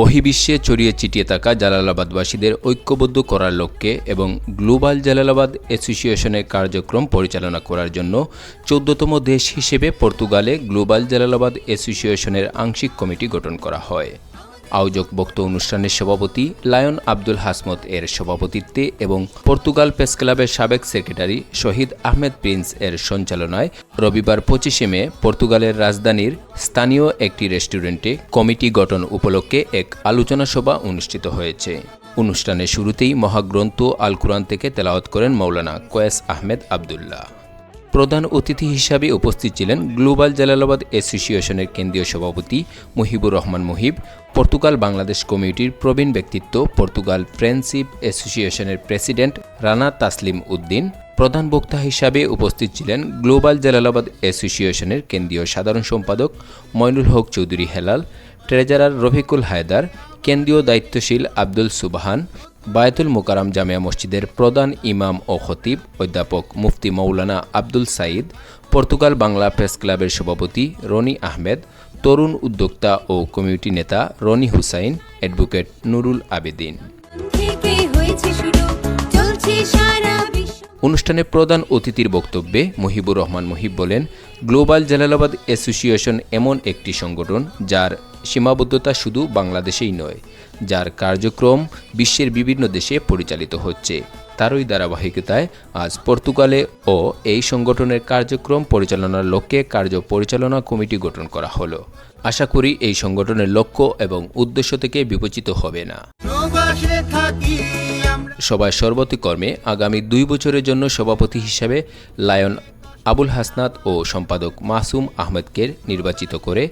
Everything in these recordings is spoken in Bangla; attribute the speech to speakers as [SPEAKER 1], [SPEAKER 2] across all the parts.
[SPEAKER 1] বহির্বিশ্বে ছড়িয়ে ছিটিয়ে থাকা জালালাবাদবাসীদের ঐক্যবদ্ধ করার লক্ষ্যে এবং গ্লোবাল জালালাবাদ অ্যাসোসিয়েশনের কার্যক্রম পরিচালনা করার জন্য চোদ্দতম দেশ হিসেবে পর্তুগালে গ্লোবাল জালালাবাদ অ্যাসোসিয়েশনের আংশিক কমিটি গঠন করা হয়। আয়োজক বক্ত অনুষ্ঠানের সভাপতি লায়ন আব্দুল হাসমত এর সভাপতিত্বে এবং পর্তুগাল প্রেস ক্লাবের সাবেক সেক্রেটারি শহীদ আহমেদ প্রিন্স এর সঞ্চালনায় রবিবার পঁচিশে মে পর্তুগালের রাজধানীর স্থানীয় একটি রেস্টুরেন্টে কমিটি গঠন উপলক্ষে এক আলোচনা সভা অনুষ্ঠিত হয়েছে। অনুষ্ঠানের শুরুতেই মহাগ্রন্থ আল কুরআন থেকে তেলাওয়াত করেন মৌলানা কয়েস আহমেদ আবদুল্লাহ। প্রধান অতিথি হিসাবে উপস্থিত ছিলেন গ্লোবাল জালালাবাদ অ্যাসোসিয়েশনের কেন্দ্রীয় সভাপতি মুহিবুর রহমান মুহিব, পর্তুগাল বাংলাদেশ কমিউনিটির প্রবীণ ব্যক্তিত্ব, পর্তুগাল ফ্রেন্ডশিপ অ্যাসোসিয়েশনের প্রেসিডেন্ট রানা তাসলিম উদ্দিন, প্রধান বক্তা হিসাবে উপস্থিত ছিলেন গ্লোবাল জালালাবাদ অ্যাসোসিয়েশনের কেন্দ্রীয় সাধারণ সম্পাদক ময়নুল হক চৌধুরী হেলাল, ট্রেজারার রফিকুল হায়দার কেন্দ্রীয় দায়িত্বশীল আব্দুল সুবাহান বায়তুল মোকারাম জামিয়া মসজিদের প্রধান ইমাম ও খতিব অধ্যাপক মুফতি মৌলানা আব্দুল সাইদ পর্তুগাল বাংলা প্রেস ক্লাবের সভাপতি রনি আহমেদ তরুণ উদ্যোক্তা ও কমিউনিটি নেতা রনি হুসাইন অ্যাডভোকেট নুরুল আবেদিন। অনুষ্ঠানে প্রধান অতিথির বক্তব্যে মুহিবুর রহমান মুহিব বলেন গ্লোবাল জালালাবাদ অ্যাসোসিয়েশন এমন একটি সংগঠন যার সীমাবদ্ধতা শুধু বাংলাদেশেই নয়, যার কার্যক্রম বিশ্বের বিভিন্ন দেশে পরিচালিত হচ্ছে। তারই ধারাবাহিকতায় আজ পর্তুগালে ও এই সংগঠনের কার্যক্রম পরিচালনার লক্ষ্যে কার্য পরিচালনা কমিটি গঠন করা হলো। আশা করি এই সংগঠনের লক্ষ্য এবং উদ্দেশ্য থেকে বিবেচিত হবে না। সভায় সর্বতিকর্মে আগামী দুই বছরের জন্য সভাপতি হিসাবে লায়ন আবুল হাসনাত ও সম্পাদক মাসুম আহমেদকে নির্বাচিত করে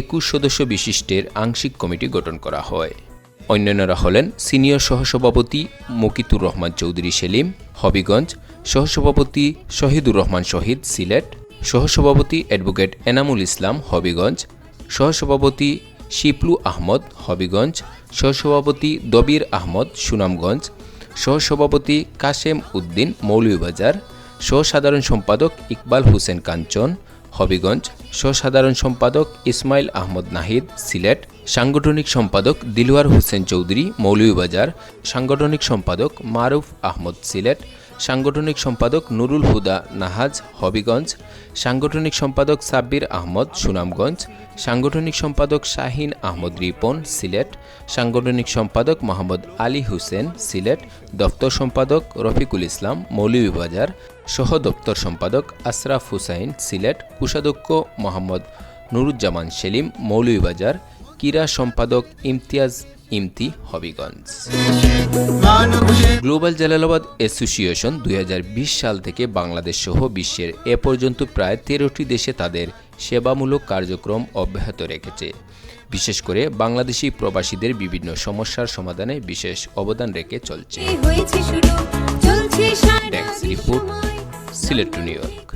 [SPEAKER 1] একুশ সদস্য বিশিষ্টের আংশিক কমিটি গঠন করা হয়। অন্যান্যরা হলেন সিনিয়র সহসভাপতি মকিতুর রহমান চৌধুরী সেলিম, হবিগঞ্জ, সহসভাপতি শহীদুর রহমান শহীদ সিলেট, সহসভাপতি অ্যাডভোকেট এনামুল ইসলাম হবিগঞ্জ, সহসভাপতি শিপলু আহমদ হবিগঞ্জ, সহসভাপতি দবির আহমদ সুনামগঞ্জ, সহসভাপতি কাশেম উদ্দিন মৌলভীবাজার সহসাধারণ সম্পাদক ইকবাল হোসেন কাঞ্চন, হবিগঞ্জ সহসাধারণ সম্পাদক ইসমাইল আহমদ নাহিদ, সিলেট সাংগঠনিক সম্পাদক দিলওয়ার হোসেন চৌধুরী, মৌলভীবাজার সাংগঠনিক সম্পাদক মারুফ আহমদ, সিলেট সাংগঠনিক সম্পাদক নুরুল হুদা নাহাজ হবিগঞ্জ, সাংগঠনিক সম্পাদক সাব্বির আহমদ সুনামগঞ্জ, সাংগঠনিক সম্পাদক শাহিন আহমদ রিপন সিলেট, সাংগঠনিক সম্পাদক মোহাম্মদ আলী হুসেন সিলেট, দপ্তর সম্পাদক রফিকুল ইসলাম মৌলভীবাজার, সহ দপ্তর সম্পাদক আশরাফ হুসাইন সিলেট, কোষাধ্যক্ষ মোহাম্মদ নুরুজ্জামান সেলিম মৌলভীবাজার ক্রীড়া সম্পাদক ইমতিয়াজ ইমতি হবিগঞ্জ। গ্লোবাল জালালাবাদ অ্যাসোসিয়েশন দুই হাজার বিশ সাল থেকে বাংলাদেশ সহ বিশ্বের এ পর্যন্ত প্রায় তেরোটি দেশে তাদের সেবামূলক কার্যক্রম অব্যাহত রেখেছে। বিশেষ করে বাংলাদেশি প্রবাসীদের বিভিন্ন সমস্যার সমাধানে বিশেষ অবদান রেখে চলছে। Report Sylhet new York